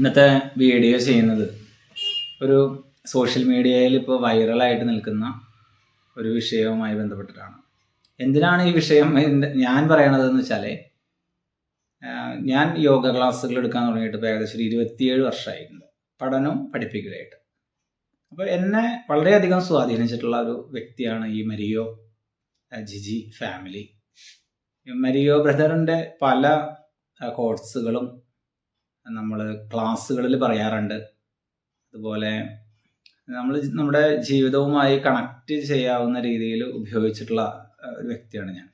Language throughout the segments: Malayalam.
ഇന്നത്തെ വീഡിയോ ചെയ്യുന്നത് ഒരു സോഷ്യൽ മീഡിയയിൽ ഇപ്പോൾ വൈറലായിട്ട് നിൽക്കുന്ന ഒരു വിഷയവുമായി ബന്ധപ്പെട്ടിട്ടാണ്. എന്തിനാണ് ഈ വിഷയം? ഞാൻ പറയണതെന്ന് വെച്ചാൽ ഞാൻ യോഗ ക്ലാസ്സുകൾ എടുക്കാൻ തുടങ്ങിയിട്ട് ഇപ്പോൾ ഏകദേശം ഒരു ഇരുപത്തിയേഴ് വർഷമായിട്ടുണ്ട്. പഠനവും പഠിപ്പിക്കലായിട്ട് അപ്പോൾ എന്നെ വളരെയധികം സ്വാധീനിച്ചിട്ടുള്ള ഒരു വ്യക്തിയാണ് ഈ മരിയോ ജിജി ഫാമിലി മരിയോ ബ്രദറിന്റെ പല കോഴ്സുകളും നമ്മൾ ക്ലാസ്സുകളിൽ പറയാറുണ്ട്. അതുപോലെ നമ്മൾ നമ്മുടെ ജീവിതവുമായി കണക്ട് ചെയ്യാവുന്ന രീതിയിൽ ഉപയോഗിച്ചിട്ടുള്ള ഒരു വ്യക്തിയാണ് ഞാൻ.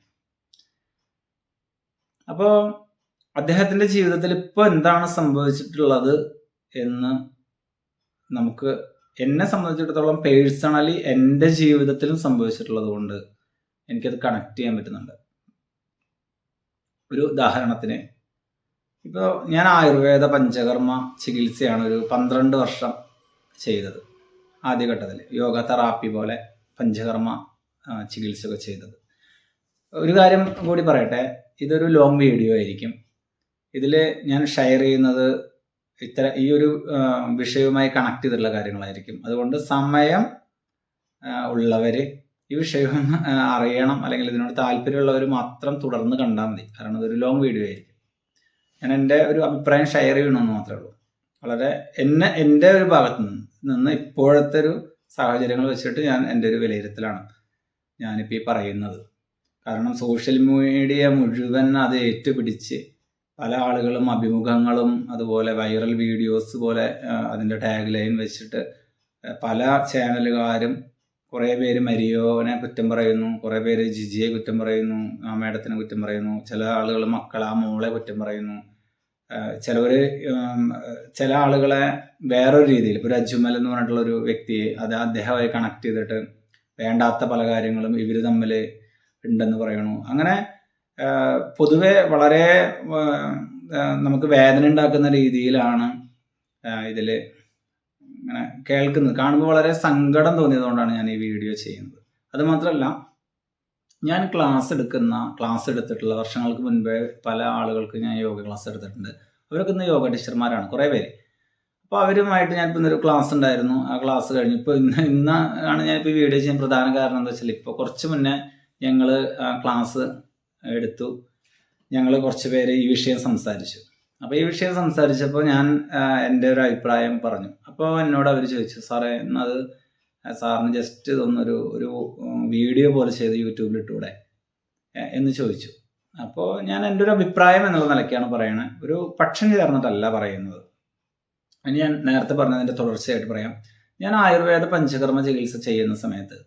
അപ്പോൾ അദ്ദേഹത്തിന്റെ ജീവിതത്തിൽ ഇപ്പോൾ എന്താണ് സംഭവിച്ചിട്ടുള്ളത് എന്ന് നമുക്ക് എന്നെ സംബന്ധിച്ചിടത്തോളം പേഴ്സണലി എന്റെ ജീവിതത്തിലും സംഭവിച്ചിട്ടുള്ളത് കൊണ്ട് എനിക്കത് കണക്ട് ചെയ്യാൻ പറ്റുന്നുണ്ട്. ഒരു ഉദാഹരണത്തിന് ഇപ്പോൾ ഞാൻ ആയുർവേദ പഞ്ചകർമ്മ ചികിത്സയാണ് ഒരു പന്ത്രണ്ട് വർഷം ചെയ്തത്. ആദ്യഘട്ടത്തിൽ യോഗ തെറാപ്പി പോലെ പഞ്ചകർമ്മ ചികിത്സ ചികിത്സയൊക്കെ ചെയ്തത്. ഒരു കാര്യം കൂടി പറയട്ടെ ഇതൊരു ലോങ് വീഡിയോ ആയിരിക്കും. ഇതിൽ ഞാൻ ഷെയർ ചെയ്യുന്നത് ഇത്ര ഈ ഒരു വിഷയവുമായി കണക്ട് ചെയ്തിട്ടുള്ള കാര്യങ്ങളായിരിക്കും. അതുകൊണ്ട് സമയം ഉള്ളവർ ഈ വിഷയം അറിയണം. അല്ലെങ്കിൽ ഇതിനോട് താല്പര്യമുള്ളവർ മാത്രം തുടർന്ന് കണ്ടാൽ മതി. കാരണം ഇതൊരു ലോങ് വീഡിയോ ആയിരിക്കും. ഞാൻ എന്റെ ഒരു അഭിപ്രായം ഷെയർ ചെയ്യണമെന്ന് മാത്രമേ ഉള്ളൂ. വളരെ എന്നെ എന്റെ ഒരു ഭാഗത്ത് നിന്ന് നിന്ന് ഇപ്പോഴത്തെ ഒരു സാഹചര്യങ്ങൾ വെച്ചിട്ട് ഞാൻ എന്റെ ഒരു വിലയിരുത്തലാണ് ഞാനിപ്പോൾ ഈ പറയുന്നത്. കാരണം സോഷ്യൽ മീഡിയ മുഴുവൻ അത് ഏറ്റുപിടിച്ച് പല ആളുകളും അഭിമുഖങ്ങളും അതുപോലെ വൈറൽ വീഡിയോസ് പോലെ അതിന്റെ ടാഗ് ലൈൻ വെച്ചിട്ട് പല ചാനലുകാരും കുറേ പേര് മരിയോനെ കുറ്റം പറയുന്നു കുറേ പേര് ജിജിയെ കുറ്റം പറയുന്നു ആ മേഡത്തിനെ കുറ്റം പറയുന്നു ചില ആളുകൾ മക്കൾ ആ മോളെ കുറ്റം പറയുന്നു. ചിലവർ ചില ആളുകളെ വേറൊരു രീതിയിൽ ഇപ്പോൾ അജുമൽ എന്ന് പറഞ്ഞിട്ടുള്ള ഒരു വ്യക്തിയെ അത് അദ്ദേഹമായി കണക്ട് ചെയ്തിട്ട് വേണ്ടാത്ത പല കാര്യങ്ങളും ഇവർ തമ്മിൽ ഉണ്ടെന്ന് പറയണു. അങ്ങനെ പൊതുവെ വളരെ നമുക്ക് വേദന ഉണ്ടാക്കുന്ന രീതിയിലാണ് ഇതിൽ ഇങ്ങനെ കേൾക്കുന്നത്. കാണുമ്പോൾ വളരെ സങ്കടം തോന്നിയതുകൊണ്ടാണ് ഞാൻ ഈ വീഡിയോ ചെയ്യുന്നത്. അത് മാത്രമല്ല ഞാൻ ക്ലാസ് എടുക്കുന്ന ക്ലാസ് എടുത്തിട്ടുള്ള വർഷങ്ങൾക്ക് മുൻപേ പല ആളുകൾക്ക് ഞാൻ യോഗ ക്ലാസ് എടുത്തിട്ടുണ്ട്. അവരൊക്കെ ഇന്ന് യോഗ ടീച്ചർമാരാണ് കുറേ പേര്. അപ്പോൾ അവരുമായിട്ട് ഞാനിപ്പോൾ ഇന്നൊരു ക്ലാസ് ഉണ്ടായിരുന്നു. ആ ക്ലാസ് കഴിഞ്ഞു ഇപ്പോൾ ഇന്ന് ഇന്ന് ആണ് ഞാനിപ്പോൾ വീഡിയോ ചെയ്യാൻ പ്രധാന കാരണം എന്താ വെച്ചാൽ ഇപ്പോൾ കുറച്ച് മുന്നേ ഞങ്ങൾ ക്ലാസ് എടുത്തു. ഞങ്ങൾ കുറച്ച് പേര് ഈ വിഷയം സംസാരിച്ചു. അപ്പോൾ ഈ വിഷയം സംസാരിച്ചപ്പോൾ ഞാൻ എന്റെ ഒരു അഭിപ്രായം പറഞ്ഞു. അപ്പോൾ എന്നോട് അവർ ചോദിച്ചു സാറേ എന്നത് സാറിന് ജസ്റ്റ് ഇതൊന്നൊരു ഒരു വീഡിയോ പോലെ ചെയ്ത് യൂട്യൂബിൽ ഇട്ടൂടെ? എന്ന് ചോദിച്ചു. അപ്പോൾ ഞാൻ എന്റെ ഒരു അഭിപ്രായം എന്നുള്ള നിലയ്ക്കാണ് പറയുന്നത് ഒരു പക്ഷം ചേർന്നിട്ടല്ല പറയുന്നത്. ഇനി ഞാൻ നേരത്തെ പറഞ്ഞതിന്റെ തുടർച്ചയായിട്ട് പറയാം. ഞാൻ ആയുർവേദ പഞ്ചകർമ്മ ചികിത്സ ചെയ്യുന്ന സമയത്ത്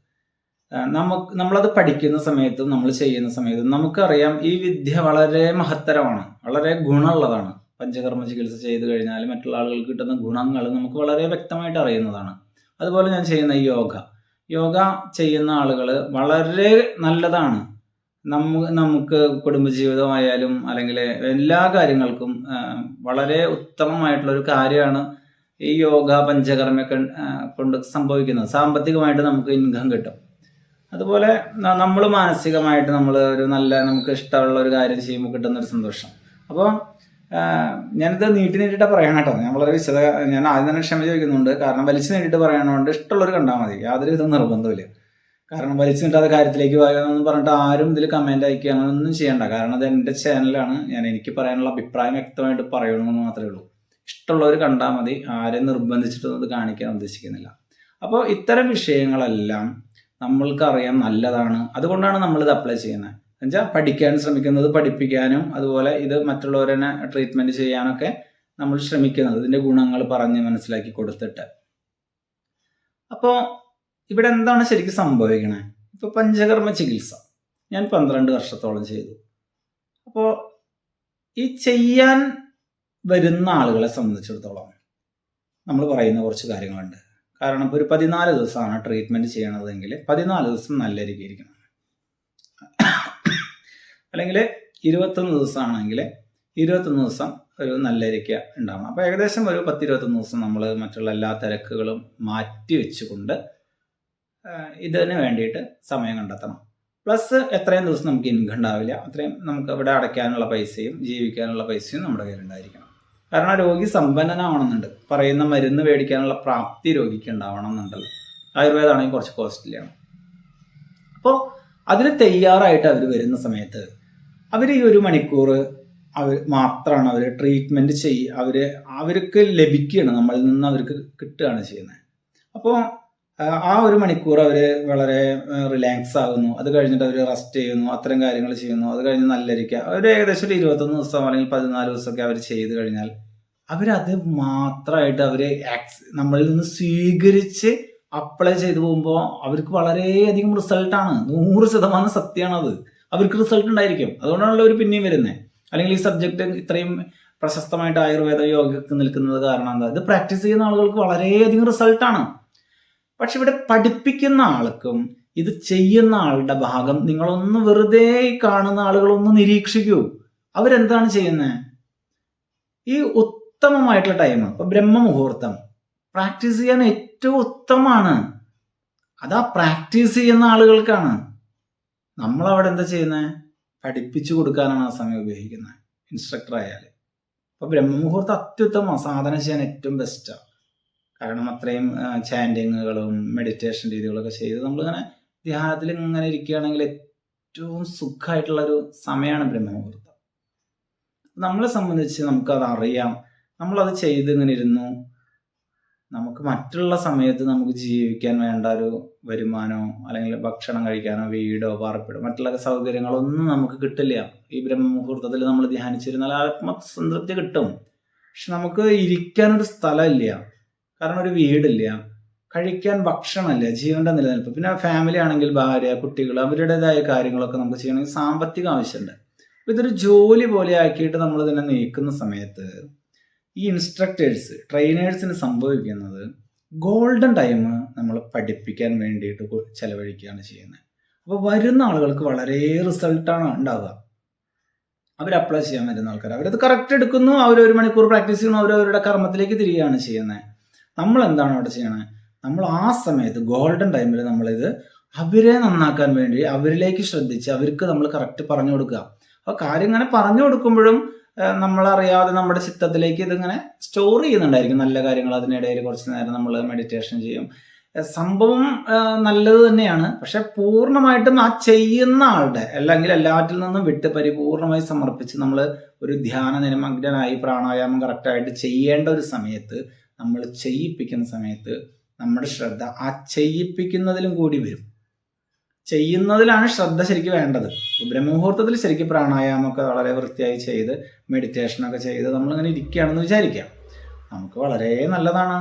നമുക്ക് നമ്മളത് പഠിക്കുന്ന സമയത്തും നമ്മൾ ചെയ്യുന്ന സമയത്തും നമുക്കറിയാം ഈ വിദ്യ വളരെ മഹത്തരമാണ് വളരെ ഗുണമുള്ളതാണ്. പഞ്ചകർമ്മ ചികിത്സ ചെയ്തു കഴിഞ്ഞാൽ മറ്റുള്ള ആളുകൾക്ക് കിട്ടുന്ന ഗുണങ്ങൾ നമുക്ക് വളരെ വ്യക്തമായിട്ട് അറിയുന്നതാണ്. അതുപോലെ ഞാൻ ചെയ്യുന്ന യോഗ. യോഗ ചെയ്യുന്ന ആളുകൾ വളരെ നല്ലതാണ്. നമ്മ നമുക്ക് കുടുംബജീവിതമായാലും അല്ലെങ്കിൽ എല്ലാ കാര്യങ്ങൾക്കും വളരെ ഉത്തമമായിട്ടുള്ള ഒരു കാര്യമാണ് ഈ യോഗ പഞ്ചകർമ്മയൊക്കെ കൊണ്ട് സംഭവിക്കുന്നത്. സാമ്പത്തികമായിട്ട് നമുക്ക് ഇൻകം കിട്ടും. അതുപോലെ നമ്മൾ മാനസികമായിട്ട് നമ്മൾ ഒരു നല്ല നമുക്ക് ഇഷ്ടമുള്ള ഒരു കാര്യം ചെയ്യുമ്പോൾ കിട്ടുന്ന ഒരു സന്തോഷം. അപ്പോൾ ഞാനിത് നീട്ടി നീട്ടിട്ട് പറയണം കേട്ടോ. ഞാൻ വളരെ വിശദ ഞാൻ ആദ്യം തന്നെ ക്ഷമ ചോദിക്കുന്നുണ്ട്. കാരണം വലിച്ചു നീട്ടിയിട്ട് പറയണോണ്ട് ഇഷ്ടമുള്ളവർ കണ്ടാൽ മതി. യാതൊരു വിധ നിർബന്ധമില്ല കാരണം വലിച്ചു നീട്ടാതെ കാര്യത്തിലേക്ക് പോകാമെന്ന് പറഞ്ഞിട്ട് ആരും ഇതിൽ കമന്റ് അയക്കുക അങ്ങനെയൊന്നും ചെയ്യണ്ട. കാരണം അത് എന്റെ ചാനലാണ് ഞാൻ എനിക്ക് പറയാനുള്ള അഭിപ്രായം വ്യക്തമായിട്ട് പറയണമെന്ന് മാത്രമേ ഉള്ളൂ. ഇഷ്ടമുള്ളവർ കണ്ടാൽ മതി. ആരെയും നിർബന്ധിച്ചിട്ടൊന്നും ഇത് കാണിക്കാൻ ഉദ്ദേശിക്കുന്നില്ല. അപ്പോൾ ഇത്തരം വിഷയങ്ങളെല്ലാം നമ്മൾക്ക് അറിയാൻ നല്ലതാണ്. അതുകൊണ്ടാണ് നമ്മളിത് അപ്ലൈ ചെയ്യുന്നത്. എന്നുവെച്ചാൽ പഠിക്കാൻ ശ്രമിക്കുന്നത് പഠിപ്പിക്കാനും അതുപോലെ ഇത് മറ്റുള്ളവരെ ട്രീറ്റ്മെന്റ് ചെയ്യാനൊക്കെ നമ്മൾ ശ്രമിക്കുന്നത്. ഇതിന്റെ ഗുണങ്ങൾ പറഞ്ഞ് മനസ്സിലാക്കി കൊടുത്തിട്ട്. അപ്പോൾ ഇവിടെ എന്താണ് ശരിക്കും സംഭവിക്കണേ? ഇപ്പോൾ പഞ്ചകർമ്മ ചികിത്സ. ഞാൻ പന്ത്രണ്ട് വർഷത്തോളം ചെയ്തു. അപ്പോൾ ഈ ചെയ്യാൻ വരുന്ന ആളുകളെ സംബന്ധിച്ചിടത്തോളം നമ്മൾ പറയുന്ന കുറച്ച് കാര്യങ്ങളുണ്ട്. കാരണം ഇപ്പോൾ ഒരു പതിനാല് ദിവസമാണ് ട്രീറ്റ്മെന്റ് ചെയ്യണതെങ്കിൽ പതിനാല് ദിവസം നല്ല രീതിയിൽ ഇരിക്കണം. അല്ലെങ്കിൽ ഇരുപത്തൊന്ന് ദിവസമാണെങ്കിൽ ഇരുപത്തൊന്ന് ദിവസം ഒരു നല്ല ഇരിക്കുക ഉണ്ടാവണം. അപ്പോൾ ഏകദേശം ഒരു പത്ത് ഇരുപത്തൊന്ന് ദിവസം നമ്മൾ മറ്റുള്ള എല്ലാ തിരക്കുകളും മാറ്റി വെച്ചുകൊണ്ട് ഇതിന് വേണ്ടിയിട്ട് സമയം കണ്ടെത്തണം. പ്ലസ് എത്രയും ദിവസം നമുക്ക് ഇൻകം ഉണ്ടാവില്ല. അത്രയും നമുക്ക് ഇവിടെ അടയ്ക്കാനുള്ള പൈസയും ജീവിക്കാനുള്ള പൈസയും നമ്മുടെ കയ്യിലുണ്ടായിരിക്കണം കാരണം രോഗി സമ്പന്നനാവണമെന്നുണ്ട്. പറയുന്ന മരുന്ന് മേടിക്കാനുള്ള പ്രാപ്തി രോഗിക്ക് ഉണ്ടാവണം എന്നുണ്ടല്ലോ. ആയുർവേദമാണെങ്കിൽ കുറച്ച് കോസ്റ്റ്ലിയാണ് അപ്പോൾ അതിന് തയ്യാറായിട്ട് അവർ വരുന്ന സമയത്ത് അവർ ഈ ഒരു മണിക്കൂർ അവർ മാത്രമാണ് അവർ ട്രീറ്റ്മെന്റ് ചെയ്യുക അവർ അവർക്ക് ലഭിക്കുകയാണ് നമ്മളിൽ നിന്ന് അവർക്ക് കിട്ടുകയാണ് ചെയ്യുന്നത്. അപ്പോൾ ആ ഒരു മണിക്കൂർ അവർ വളരെ റിലാക്സ് ആകുന്നു. അത് കഴിഞ്ഞിട്ട് അവർ റെസ്റ്റ് ചെയ്യുന്നു അത്തരം കാര്യങ്ങൾ ചെയ്യുന്നു. അത് കഴിഞ്ഞ് നല്ലരിക്കുക അവർ ഏകദേശം ഒരു ഇരുപത്തൊന്ന് ദിവസം അല്ലെങ്കിൽ പതിനാല് ദിവസമൊക്കെ അവർ ചെയ്ത് കഴിഞ്ഞാൽ അവരത് മാത്രമായിട്ട് അവർ നമ്മളിൽ നിന്ന് സ്വീകരിച്ച് അപ്ലൈ ചെയ്തു പോകുമ്പോൾ അവർക്ക് വളരെയധികം റിസൾട്ടാണ് നൂറ് ശതമാനം സത്യമാണത് അവർക്ക് റിസൾട്ട് ഉണ്ടായിരിക്കും. അതുകൊണ്ടാണല്ലോ അവർ പിന്നെയും വരുന്നത് അല്ലെങ്കിൽ ഈ സബ്ജക്റ്റ് ഇത്രയും പ്രശസ്തമായിട്ട് ആയുർവേദ യോഗക്ക് നിൽക്കുന്നത് കാരണം എന്താ? ഇത് പ്രാക്ടീസ് ചെയ്യുന്ന ആളുകൾക്ക് വളരെയധികം റിസൾട്ടാണ് പക്ഷെ ഇവിടെ പഠിപ്പിക്കുന്ന ആൾക്കും ഇത് ചെയ്യുന്ന ആളുടെ ഭാഗം നിങ്ങളൊന്ന് വെറുതെ കാണുന്ന ആളുകളൊന്ന് നിരീക്ഷിക്കൂ. അവരെന്താണ് ചെയ്യുന്നത് ഈ ഉത്തമമായിട്ടുള്ള ടൈം ഇപ്പൊ ബ്രഹ്മമുഹൂർത്തം. പ്രാക്ടീസ് ചെയ്യാൻ ഏറ്റവും ഉത്തമമാണ്. അതാ പ്രാക്ടീസ് ചെയ്യുന്ന ആളുകൾക്കാണ്. നമ്മൾ അവിടെ എന്താ ചെയ്യുന്നത് പഠിപ്പിച്ചു കൊടുക്കാനാണ് ആ സമയം ഉപയോഗിക്കുന്നത്. ഇൻസ്ട്രക്ടർ ആയാൽ അപ്പൊ ബ്രഹ്മമുഹൂർത്തം അത്യുത്തമ. സാധന ചെയ്യാൻ ഏറ്റവും ബെസ്റ്റാണ് കാരണം അത്രയും ചാൻഡിങ്ങുകളും മെഡിറ്റേഷൻ രീതികളൊക്കെ ചെയ്ത് നമ്മളിങ്ങനെ ധ്യാനത്തിൽ ഇങ്ങനെ ഇരിക്കുകയാണെങ്കിൽ ഏറ്റവും സുഖമായിട്ടുള്ള ഒരു സമയമാണ് ബ്രഹ്മമുഹൂർത്തം. നമ്മളെ സംബന്ധിച്ച് നമുക്കത് അറിയാം നമ്മളത് ചെയ്ത് ഇങ്ങനെ ഇരുന്നു. നമുക്ക് മറ്റുള്ള സമയത്ത് നമുക്ക് ജീവിക്കാൻ വേണ്ട ഒരു വരുമാനമോ അല്ലെങ്കിൽ ഭക്ഷണം കഴിക്കാനോ വീടോ പാർപ്പിടോ മറ്റുള്ള സൗകര്യങ്ങളൊന്നും നമുക്ക് കിട്ടില്ല. ഈ ബ്രഹ്മമുഹൂർത്തത്തിൽ നമ്മൾ ധ്യാനിച്ചിരുന്നാൽ ആത്മസംതൃപ്തി കിട്ടും. പക്ഷെ നമുക്ക് ഇരിക്കാനൊരു സ്ഥലമില്ല. കാരണം ഒരു വീടില്ല. കഴിക്കാൻ ഭക്ഷണമില്ല. ജീവന്റെ നിലനിൽപ്പ്. പിന്നെ ഫാമിലി ആണെങ്കിൽ ഭാര്യ കുട്ടികൾ അവരുടേതായ കാര്യങ്ങളൊക്കെ നമുക്ക് ചെയ്യണമെങ്കിൽ സാമ്പത്തിക ആവശ്യമുണ്ട്. ഇതൊരു ജോലി പോലെ ആക്കിയിട്ട് നമ്മൾ ഇതിനെ നീക്കുന്ന സമയത്ത് ഈ ഇൻസ്ട്രക്ടേഴ്സ് ട്രെയിനേഴ്സിന് സംഭവിക്കുന്നത് ഗോൾഡൻ ടൈം നമ്മൾ പഠിപ്പിക്കാൻ വേണ്ടിയിട്ട് ചെലവഴിക്കുകയാണ് ചെയ്യുന്നത്. അപ്പോൾ വരുന്ന ആളുകൾക്ക് വളരെ റിസൾട്ടാണ് ഉണ്ടാവുക. അവർ അപ്ലൈ ചെയ്യാൻ വരുന്ന ആൾക്കാർ അവരത് കറക്റ്റ് എടുക്കുന്നു അവർ ഒരു മണിക്കൂർ പ്രാക്ടീസ് ചെയ്യുന്നു അവർ അവരുടെ കർമ്മത്തിലേക്ക് തിരികെയാണ് ചെയ്യുന്നത് നമ്മൾ എന്താണ് അവിടെ ചെയ്യണത് നമ്മൾ ആ സമയത്ത് ഗോൾഡൻ ടൈമിൽ നമ്മളിത് അവരെ നന്നാക്കാൻ വേണ്ടി അവരിലേക്ക് ശ്രദ്ധിച്ച് അവർക്ക് നമ്മൾ കറക്റ്റ് പറഞ്ഞു കൊടുക്കുക. അപ്പോൾ കാര്യം ഇങ്ങനെ പറഞ്ഞു കൊടുക്കുമ്പോഴും നമ്മളറിയാതെ നമ്മുടെ ചിത്തത്തിലേക്ക് ഇതിങ്ങനെ സ്റ്റോർ ചെയ്യുന്നുണ്ടായിരിക്കും നല്ല കാര്യങ്ങൾ അതിനിടയിൽ കുറച്ച് നേരം നമ്മൾ മെഡിറ്റേഷൻ ചെയ്യും. സംഭവം നല്ലത് തന്നെയാണ്. പക്ഷെ പൂർണമായിട്ടും ആ ചെയ്യുന്ന ആളുടെ അല്ലെങ്കിൽ എല്ലാറ്റിൽ നിന്നും വിട്ട് പരിപൂർണമായി സമർപ്പിച്ച് നമ്മൾ ഒരു ധ്യാന നിമഗ്നനായി പ്രാണായാമം കറക്റ്റായിട്ട് ചെയ്യേണ്ട ഒരു സമയത്ത് നമ്മൾ ചെയ്യിപ്പിക്കുന്ന സമയത്ത് നമ്മുടെ ശ്രദ്ധ ആ ചെയ്യിപ്പിക്കുന്നതിലും കൂടി വരും. ചെയ്യുന്നതിലാണ് ശ്രദ്ധ ശരിക്കും വേണ്ടത്. ബ്രഹ്മമുഹൂർത്തത്തിൽ ശരിക്കും പ്രാണായാമമൊക്കെ വളരെ വൃത്തിയായി ചെയ്ത് മെഡിറ്റേഷനൊക്കെ ചെയ്ത് നമ്മളിങ്ങനെ ഇരിക്കുകയാണെന്ന് വിചാരിക്കാം. നമുക്ക് വളരെ നല്ലതാണ്.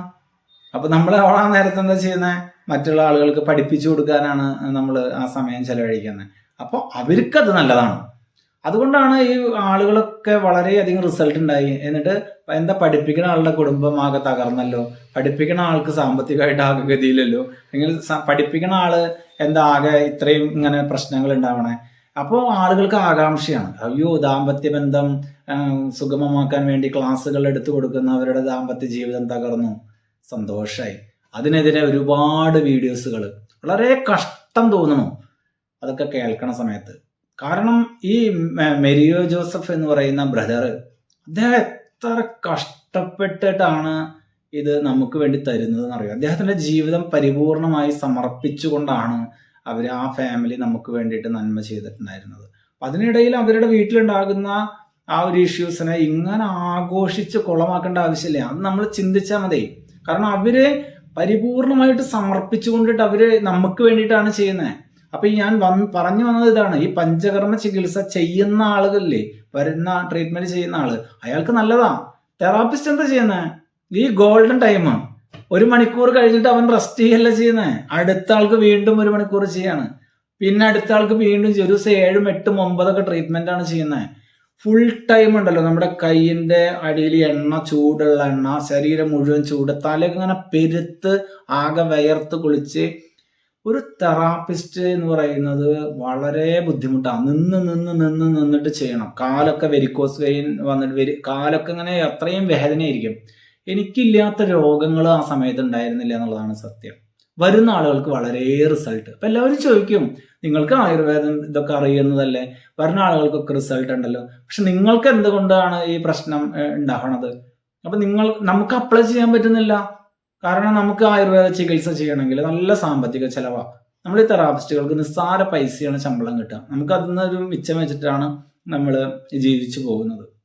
അപ്പൊ നമ്മൾ ആ നേരത്തെ എന്താ ചെയ്യുന്നത് മറ്റുള്ള ആളുകൾക്ക് പഠിപ്പിച്ചു കൊടുക്കാനാണ് നമ്മൾ ആ സമയം ചെലവഴിക്കുന്നത്. അപ്പോൾ അവർക്കത് നല്ലതാണ്. അതുകൊണ്ടാണ് ഈ ആളുകളൊക്കെ വളരെയധികം റിസൾട്ട് ഉണ്ടായി. എന്നിട്ട് എന്താ പഠിപ്പിക്കുന്ന ആളുടെ കുടുംബം ആകെ തകർന്നല്ലോ. പഠിപ്പിക്കുന്ന ആൾക്ക് സാമ്പത്തികമായിട്ട് ആകെ ഗതിയിലല്ലോ അല്ലെങ്കിൽ പഠിപ്പിക്കുന്ന ആൾ എന്താ ആകെ ഇത്രയും ഇങ്ങനെ പ്രശ്നങ്ങൾ ഉണ്ടാവണേ? അപ്പോൾ ആളുകൾക്ക് ആകാംക്ഷയാണ്. അയ്യോ ദാമ്പത്യ ബന്ധം സുഗമമാക്കാൻ വേണ്ടി ക്ലാസ്സുകൾ എടുത്തു കൊടുക്കുന്ന അവരുടെ ദാമ്പത്യ ജീവിതം തകർന്നു. സന്തോഷമായി അതിനെതിരെ ഒരുപാട് വീഡിയോസുകൾ വളരെ കഷ്ടം തോന്നുന്നു. അതൊക്കെ കേൾക്കണ സമയത്ത്. കാരണം ഈ മെരിയോ ജോസഫ് എന്ന് പറയുന്ന ബ്രദർ അദ്ദേഹം എത്ര കഷ്ടപ്പെട്ടിട്ടാണ് ഇത് നമുക്ക് വേണ്ടി തരുന്നത് എന്നറിയാം അദ്ദേഹത്തിന്റെ ജീവിതം പരിപൂർണമായി സമർപ്പിച്ചുകൊണ്ടാണ് അവർ ആ ഫാമിലി നമുക്ക് വേണ്ടിയിട്ട് നന്മ ചെയ്തിട്ടുണ്ടായിരുന്നത്. അതിനിടയിൽ അവരുടെ വീട്ടിലുണ്ടാകുന്ന ആ ഒരു ഇഷ്യൂസിനെ ഇങ്ങനെ ആഘോഷിച്ച് കുളമാക്കേണ്ട ആവശ്യമില്ല. അത് നമ്മൾ ചിന്തിച്ചാൽ മതി. കാരണം അവർ പരിപൂർണമായിട്ട് സമർപ്പിച്ചുകൊണ്ടിട്ട് അവർ നമുക്ക് വേണ്ടിയിട്ടാണ് ചെയ്യുന്നത്. അപ്പൊ ഞാൻ വന്ന് പറഞ്ഞു വന്നത് ഇതാണ്. ഈ പഞ്ചകർമ്മ ചികിത്സ ചെയ്യുന്ന ആളുകളില്ലേ വരുന്ന ട്രീറ്റ്മെന്റ് ചെയ്യുന്ന ആൾ അയാൾക്ക് നല്ലതാ. തെറാപ്പിസ്റ്റ് എന്താ ചെയ്യുന്നത്? ഈ ഗോൾഡൻ ടൈമാണ് ഒരു മണിക്കൂർ കഴിഞ്ഞിട്ട് അവൻ റെസ്റ്റ് ചെയ്യല്ല ചെയ്യുന്നത് അടുത്ത ആൾക്ക് വീണ്ടും ഒരു മണിക്കൂർ ചെയ്യാണ്. പിന്നെ അടുത്ത ആൾക്ക് വീണ്ടും. ഒരു ദിവസം ഏഴും എട്ടും ഒമ്പതൊക്കെ ട്രീറ്റ്മെന്റ് ആണ് ചെയ്യുന്നത് ഫുൾ ടൈം ഉണ്ടല്ലോ. നമ്മുടെ കൈയിന്റെ അടിയിൽ എണ്ണ ചൂടുള്ള എണ്ണ ശരീരം മുഴുവൻ ചൂട് തലയൊക്കെ ഇങ്ങനെ പെരുത്ത് ആകെ വയർത്ത് കുളിച്ച്. ഒരു തെറാപ്പിസ്റ്റ് എന്ന് പറയുന്നത് വളരെ ബുദ്ധിമുട്ടാണ് നിന്ന് നിന്ന് നിന്ന് നിന്നിട്ട് ചെയ്യണം. കാലൊക്കെ വെരിക്കോസ് വെയിൻ വന്നിട്ട് കാലൊക്കെ ഇങ്ങനെ അത്രയും വേദനയായിരിക്കും. എനിക്കില്ലാത്ത രോഗങ്ങൾ ആ സമയത്ത് ഉണ്ടായിരുന്നില്ല എന്നുള്ളതാണ് സത്യം. വരുന്ന ആളുകൾക്ക് വളരെ റിസൾട്ട് അപ്പൊ എല്ലാവരും ചോദിക്കും നിങ്ങൾക്ക് ആയുർവേദം ഇതൊക്കെ അറിയുന്നതല്ലേ? വരുന്ന ആളുകൾക്കൊക്കെ റിസൾട്ട് ഉണ്ടല്ലോ. പക്ഷെ നിങ്ങൾക്ക് എന്തുകൊണ്ടാണ് ഈ പ്രശ്നം ഉണ്ടാകണത് അപ്പൊ നിങ്ങൾ നമുക്ക് അപ്ലൈ ചെയ്യാൻ പറ്റുന്നില്ല. കാരണം നമുക്ക് ആയുർവേദ ചികിത്സ ചെയ്യണമെങ്കിൽ നല്ല സാമ്പത്തിക ചെലവാ. നമ്മൾ ഈ തെറാപ്പിസ്റ്റുകൾക്ക് നിസ്സാര പൈസയാണ് ശമ്പളം കിട്ടുക. നമുക്ക് അതിൽ നിന്ന് ഒരു മിച്ചം വെച്ചിട്ടാണ് നമ്മൾ ജീവിച്ചു പോകുന്നത്.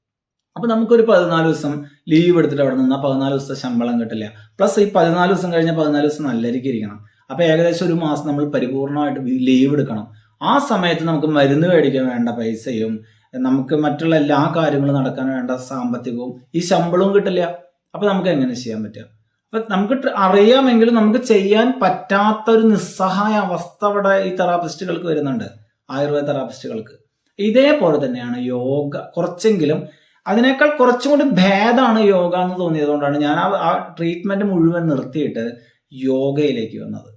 അപ്പൊ നമുക്കൊരു പതിനാല് ദിവസം ലീവ് എടുത്തിട്ട് അവിടെ നിന്നാൽ പതിനാല് ദിവസത്തെ ശമ്പളം കിട്ടില്ല. പ്ലസ് ഈ പതിനാല് ദിവസം കഴിഞ്ഞ പതിനാല് ദിവസം നല്ല രീതിക്ക് ഇരിക്കണം. അപ്പൊ ഏകദേശം ഒരു മാസം നമ്മൾ പരിപൂർണമായിട്ട് ലീവ് എടുക്കണം. ആ സമയത്ത് നമുക്ക് മരുന്ന് മേടിക്കാൻ വേണ്ട പൈസയും നമുക്ക് മറ്റുള്ള എല്ലാ കാര്യങ്ങളും നടക്കാൻ വേണ്ട സാമ്പത്തികവും ഈ ശമ്പളവും കിട്ടില്ല. അപ്പൊ നമുക്ക് എങ്ങനെ ചെയ്യാൻ പറ്റുക? അപ്പൊ നമുക്ക് അറിയാമെങ്കിലും നമുക്ക് ചെയ്യാൻ പറ്റാത്ത ഒരു നിസ്സഹായ അവസ്ഥ അവിടെ ഈ തെറാപ്പിസ്റ്റുകൾക്ക് വരുന്നുണ്ട്. ആയുർവേദ തെറാപ്പിസ്റ്റുകൾക്ക് ഇതേപോലെ തന്നെയാണ് യോഗ. കുറച്ചെങ്കിലും അതിനേക്കാൾ കുറച്ചും കൂടി ഭേദമാണ് യോഗ എന്ന് തോന്നിയതുകൊണ്ടാണ് ഞാൻ ആ- ട്രീറ്റ്മെന്റ് മുഴുവൻ നിർത്തിയിട്ട് യോഗയിലേക്ക് വന്നത്.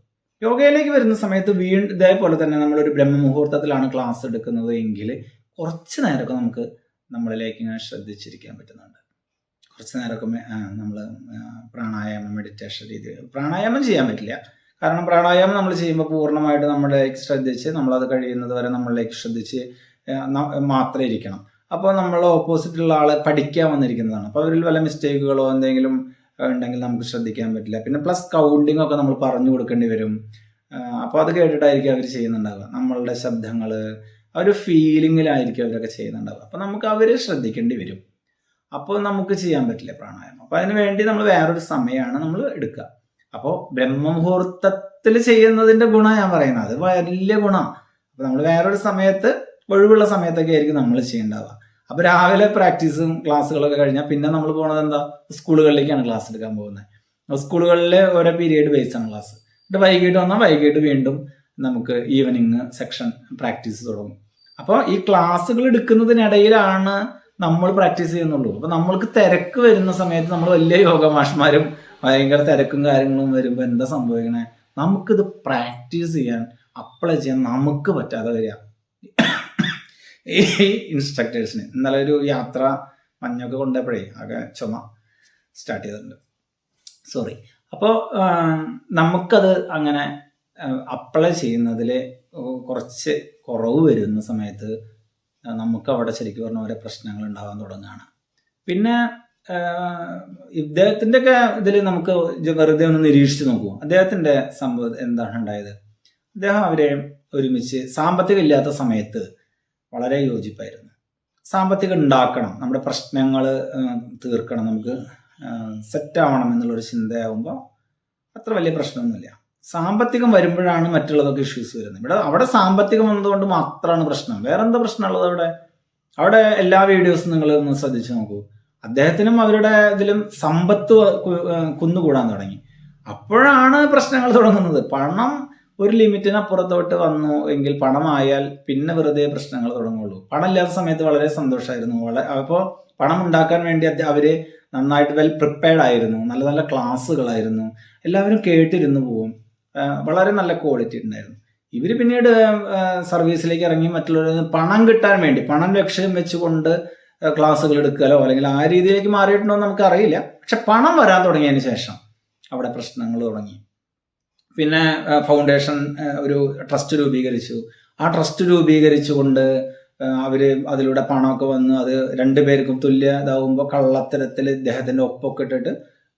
യോഗയിലേക്ക് വരുന്ന സമയത്ത് വീണ്ടും ഇതേപോലെ തന്നെ നമ്മളൊരു ബ്രഹ്മമുഹൂർത്തത്തിലാണ് ക്ലാസ് എടുക്കുന്നത് എങ്കിൽ കുറച്ച് നേരമൊക്കെ നമുക്ക് നമ്മളിലേക്ക് ഇങ്ങനെ ശ്രദ്ധിച്ചിരിക്കാൻ പറ്റുന്നുണ്ട്. കുറച്ച് നേരമൊക്കെ നമ്മൾ പ്രാണായാമം മെഡിറ്റേഷൻ രീതി പ്രാണായാമം ചെയ്യാൻ പറ്റില്ല. കാരണം പ്രാണായാമം നമ്മൾ ചെയ്യുമ്പോൾ പൂർണമായിട്ട് നമ്മളിലേക്ക് ശ്രദ്ധിച്ച് നമ്മളത് കഴിയുന്നത് വരെ നമ്മളിലേക്ക് ശ്രദ്ധിച്ച് മാത്രമേ ഇരിക്കണം. അപ്പോൾ നമ്മൾ ഓപ്പോസിറ്റുള്ള ആളെ പഠിക്കാൻ വന്നിരിക്കുന്നതാണ്. അപ്പോൾ അവരിൽ വല്ല മിസ്റ്റേക്കുകളോ എന്തെങ്കിലും ഉണ്ടെങ്കിൽ നമുക്ക് ശ്രദ്ധിക്കാൻ പറ്റില്ല. പിന്നെ പ്ലസ് കൗണ്ടിങ് ഒക്കെ നമ്മൾ പറഞ്ഞു കൊടുക്കേണ്ടി വരും. അപ്പോൾ അത് കേട്ടിട്ടായിരിക്കും അവർ ചെയ്യുന്നുണ്ടാവുക. നമ്മളുടെ ശബ്ദങ്ങൾ ആ ഒരു ഫീലിങ്ങിലായിരിക്കും അവരൊക്കെ ചെയ്യുന്നുണ്ടാവുക. അപ്പോൾ നമുക്ക് അവരെ ശ്രദ്ധിക്കേണ്ടി വരും. അപ്പോൾ നമുക്ക് ചെയ്യാൻ പറ്റില്ല പ്രാണായാമം. അപ്പോൾ അതിന് വേണ്ടി നമ്മൾ വേറൊരു സമയമാണ് നമ്മൾ എടുക്കുക. അപ്പോൾ ബ്രഹ്മമുഹൂർത്തത്തിൽ ചെയ്യുന്നതിന്റെ ഗുണ ഞാൻ പറയുന്നത്. അത് വലിയ ഗുണമാണ് അപ്പോൾ നമ്മൾ വേറൊരു സമയത്ത് ഒഴിവുള്ള സമയത്തൊക്കെ ആയിരിക്കും നമ്മൾ ചെയ്യേണ്ടാവുക. അപ്പൊ രാവിലെ പ്രാക്ടീസും ക്ലാസ്സുകളൊക്കെ കഴിഞ്ഞാൽ പിന്നെ നമ്മൾ പോണത് എന്താ? സ്കൂളുകളിലേക്കാണ് ക്ലാസ് എടുക്കാൻ പോകുന്നത് സ്കൂളുകളിലെ ഓരോ പീരീഡ് ബേസ് ആണ് ക്ലാസ്. എന്നിട്ട് വൈകിട്ട് വന്നാൽ വൈകിട്ട് വീണ്ടും നമുക്ക് ഈവനിങ് സെക്ഷൻ പ്രാക്ടീസ് തുടങ്ങും. അപ്പോൾ ഈ ക്ലാസ്സുകൾ എടുക്കുന്നതിനിടയിലാണ് നമ്മൾ പ്രാക്ടീസ് ചെയ്യുന്നുള്ളൂ. അപ്പൊ നമ്മൾക്ക് തിരക്ക് വരുന്ന സമയത്ത് നമ്മൾ വലിയ യോഗ മാഷ്മാരും ഭയങ്കര തിരക്കും കാര്യങ്ങളും വരുമ്പോൾ എന്താ സംഭവിക്കണേ? നമുക്കിത് പ്രാക്ടീസ് ചെയ്യാൻ അപ്ലൈ ചെയ്യാൻ നമുക്ക് പറ്റാതെ വരിക. ഈ ഇൻസ്ട്രക്ടേഴ്സിന്. ഇന്നലെ ഒരു യാത്ര മഞ്ഞൊക്കെ കൊണ്ടപ്പോഴേ ആകെ ചുമ സ്റ്റാർട്ട് ചെയ്തിട്ടുണ്ട്. സോറി അപ്പോൾ നമുക്കത് അങ്ങനെ അപ്ലൈ ചെയ്യുന്നതിൽ കുറച്ച് കുറവ് വരുന്ന സമയത്ത് നമുക്ക് അവിടെ ശരിക്കും പറഞ്ഞ ഓരോ പ്രശ്നങ്ങൾ ഉണ്ടാവാൻ തുടങ്ങുകയാണ് പിന്നെ ഇദ്ദേഹത്തിന്റെയൊക്കെ ഇതിൽ നമുക്ക് വെറുതെ ഒന്ന് നിരീക്ഷിച്ച് നോക്കൂ. അദ്ദേഹത്തിന്റെ സംഭവം എന്താണ് ഉണ്ടായത്? അദ്ദേഹം അവരെ ഒരുമിച്ച് സാമ്പത്തികം ഇല്ലാത്ത സമയത്ത് വളരെ യോജിപ്പായിരുന്നു. സാമ്പത്തികം ഉണ്ടാക്കണം നമ്മുടെ പ്രശ്നങ്ങൾ തീർക്കണം നമുക്ക് സെറ്റ് ആവണം എന്നുള്ളൊരു ചിന്തയാവുമ്പോൾ അത്ര വലിയ പ്രശ്നമൊന്നുമില്ല. സാമ്പത്തികം വരുമ്പോഴാണ് മറ്റുള്ളതൊക്കെ ഇഷ്യൂസ് വരുന്നത്. ഇവിടെ അവിടെ സാമ്പത്തികം വന്നതുകൊണ്ട് മാത്രമാണ് പ്രശ്നം. വേറെ എന്താ പ്രശ്നമുള്ളത് അവിടെ? അവിടെ എല്ലാ വീഡിയോസും നിങ്ങൾ ഒന്ന് ശ്രദ്ധിച്ചു നോക്കൂ. അദ്ദേഹത്തിനും അവരുടെ ഇതിലും സമ്പത്ത് കുന്നുകൂടാൻ തുടങ്ങി. അപ്പോഴാണ് പ്രശ്നങ്ങൾ തുടങ്ങുന്നത്. പണം ഒരു ലിമിറ്റിനപ്പുറത്തോട്ട് വന്നു എങ്കിൽ പണമായാൽ പിന്നെ വെറുതെ പ്രശ്നങ്ങൾ തുടങ്ങുള്ളൂ. പണം ഇല്ലാത്ത സമയത്ത് വളരെ സന്തോഷമായിരുന്നു വളരെ അപ്പോൾ പണം ഉണ്ടാക്കാൻ വേണ്ടി അവർ നന്നായിട്ട് വെൽ പ്രിപ്പയർഡ് ആയിരുന്നു. നല്ല നല്ല ക്ലാസ്സുകളായിരുന്നു. എല്ലാവരും കേട്ടിരുന്നു പോവും. വളരെ നല്ല ക്വാളിറ്റി ഉണ്ടായിരുന്നു. ഇവർ പിന്നീട് സർവീസിലേക്ക് ഇറങ്ങി മറ്റുള്ളവരിൽ നിന്ന് പണം കിട്ടാൻ വേണ്ടി പണം ലക്ഷ്യം വെച്ചുകൊണ്ട് ക്ലാസ്സുകൾ എടുക്കുകയോ അല്ലെങ്കിൽ ആ രീതിയിലേക്ക് മാറിയിട്ടുണ്ടോ എന്ന് നമുക്കറിയില്ല. പക്ഷെ പണം വരാൻ തുടങ്ങിയതിന് ശേഷം അവിടെ പ്രശ്നങ്ങൾ തുടങ്ങി. പിന്നെ ഫൗണ്ടേഷൻ ഒരു ട്രസ്റ്റ് രൂപീകരിച്ചു. ആ ട്രസ്റ്റ് രൂപീകരിച്ചുകൊണ്ട് അവർ അതിലൂടെ പണമൊക്കെ വന്ന് അത് രണ്ടുപേർക്കും തുല്യ ഇതാവുമ്പോൾ കള്ളത്തരത്തിൽ ഇദ്ദേഹത്തിന്റെ ഒപ്പൊക്കെ ഇട്ടിട്ട്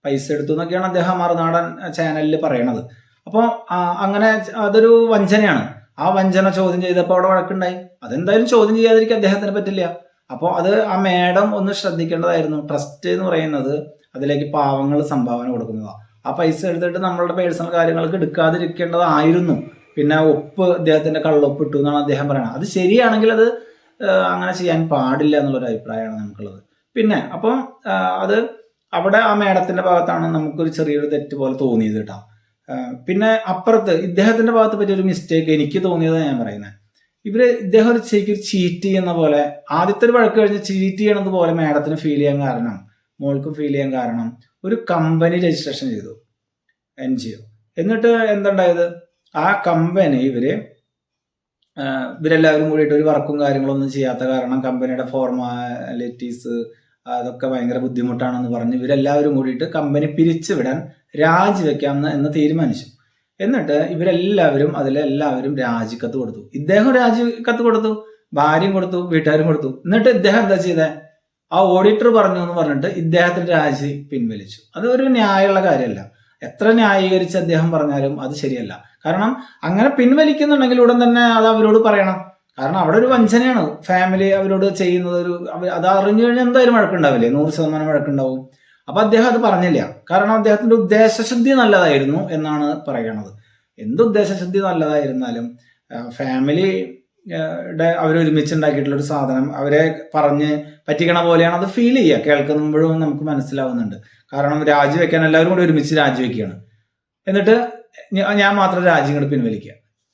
പൈസ എടുത്തു എന്നൊക്കെയാണ് അദ്ദേഹം മറുനാടൻ ചാനലിൽ പറയണത്. അപ്പോൾ അങ്ങനെ അതൊരു വഞ്ചനയാണ്. ആ വഞ്ചന ചോദ്യം ചെയ്തപ്പോൾ അവിടെ വഴക്കുണ്ടായി. അതെന്തായാലും ചോദ്യം ചെയ്യാതിരിക്കാൻ അദ്ദേഹത്തിന് പറ്റില്ല. അപ്പോൾ അത് ആ മേഡം ഒന്ന് ശ്രദ്ധിക്കേണ്ടതായിരുന്നു. ട്രസ്റ്റ് എന്ന് പറയുന്നത് അതിലേക്ക് പാവങ്ങൾ സംഭാവന കൊടുക്കുന്നതാണ് ആ പൈസ എടുത്തിട്ട് നമ്മളുടെ പേഴ്സണൽ കാര്യങ്ങൾക്ക് എടുക്കാതിരിക്കേണ്ടതായിരുന്നു പിന്നെ ഒപ്പ് അദ്ദേഹത്തിന്റെ കള്ളൊപ്പ് ഇട്ടു എന്നാണ് അദ്ദേഹം പറയുന്നത്. അത് ശരിയാണെങ്കിൽ അത് അങ്ങനെ ചെയ്യാൻ പാടില്ല എന്നുള്ളൊരു അഭിപ്രായമാണ് നമുക്കുള്ളത്. പിന്നെ അപ്പം അത് അവിടെ ആ മേഡത്തിന്റെ ഭാഗത്താണ് നമുക്കൊരു ചെറിയൊരു തെറ്റ് പോലെ തോന്നിയത് കേട്ടോ. പിന്നെ അപ്പുറത്ത് ഇദ്ദേഹത്തിന്റെ ഭാഗത്ത് പറ്റിയ ഒരു മിസ്റ്റേക്ക് എനിക്ക് തോന്നിയത് ഞാൻ പറയുന്നത്. ഇവർ ഇദ്ദേഹം ഒരു ശരിക്കും ചീറ്റ് ചെയ്യുന്ന പോലെ ആദ്യത്തെ ഒരു വഴക്ക് കഴിഞ്ഞ് ചീറ്റ് ചെയ്യണത് പോലെ മേഡത്തിന് ഫീൽ ചെയ്യാൻ കാരണം മോൾക്കും ഫീൽ ചെയ്യാൻ കാരണം ഒരു കമ്പനി രജിസ്ട്രേഷൻ ചെയ്തു. N G O. എന്നിട്ട് എന്തുണ്ടായത്? ആ കമ്പനി ഇവർ ഇവരെല്ലാവരും കൂടിയിട്ട് ഒരു വർക്കും കാര്യങ്ങളൊന്നും ചെയ്യാത്ത കാരണം കമ്പനിയുടെ ഫോർമാലിറ്റീസ് അതൊക്കെ ഭയങ്കര ബുദ്ധിമുട്ടാണെന്ന് പറഞ്ഞ് ഇവരെല്ലാവരും കൂടിയിട്ട് കമ്പനി പിരിച്ചുവിടാൻ രാജിവെക്കാം എന്ന് തീരുമാനിച്ചു. എന്നിട്ട് ഇവരെല്ലാവരും അതിലെല്ലാവരും രാജിക്കത്ത് കൊടുത്തു. ഇദ്ദേഹം രാജിക്കത്ത് കൊടുത്തു ഭാര്യയും കൊടുത്തു വീട്ടുകാരും കൊടുത്തു. എന്നിട്ട് ഇദ്ദേഹം എന്താ ചെയ്തേ? ആ ഓഡിറ്റർ പറഞ്ഞു എന്ന് പറഞ്ഞിട്ട് ഇദ്ദേഹത്തിന്റെ രാജി പിൻവലിച്ചു. അത് ഒരു ന്യായമുള്ള കാര്യമല്ല. എത്ര ന്യായീകരിച്ച് അദ്ദേഹം പറഞ്ഞാലും അത് ശരിയല്ല. കാരണം അങ്ങനെ പിൻവലിക്കുന്നുണ്ടെങ്കിൽ ഉടൻ തന്നെ അത് അവരോട് പറയണം. കാരണം അവിടെ ഒരു വഞ്ചനയാണ്. ഫാമിലി അവരോട് ചെയ്യുന്നത് ഒരു അത് അറിഞ്ഞു കഴിഞ്ഞാൽ എന്തായാലും വഴക്കുണ്ടാവില്ലേ? നൂറ് ശതമാനം വഴക്കുണ്ടാവും. അപ്പൊ അദ്ദേഹം അത് പറഞ്ഞില്ല. കാരണം അദ്ദേഹത്തിന്റെ ഉദ്ദേശശുദ്ധി നല്ലതായിരുന്നു എന്നാണ് പറയണത്. എന്ത് ഉദ്ദേശശുദ്ധി നല്ലതായിരുന്നാലും ഫാമിലി അവർ ഒരുമിച്ച് ഉണ്ടാക്കിയിട്ടുള്ള ഒരു സാധനം അവരെ പറഞ്ഞ് പറ്റിക്കണ പോലെയാണ് അത് ഫീൽ ചെയ്യുക. കേൾക്കുമ്പോഴും നമുക്ക് മനസ്സിലാവുന്നുണ്ട്. കാരണം രാജിവെക്കാൻ എല്ലാവരും കൂടി ഒരുമിച്ച് രാജിവെക്കുകയാണ് എന്നിട്ട് ഞാൻ മാത്രം രാജ്യം കൂടി പിൻവലിക്കുക.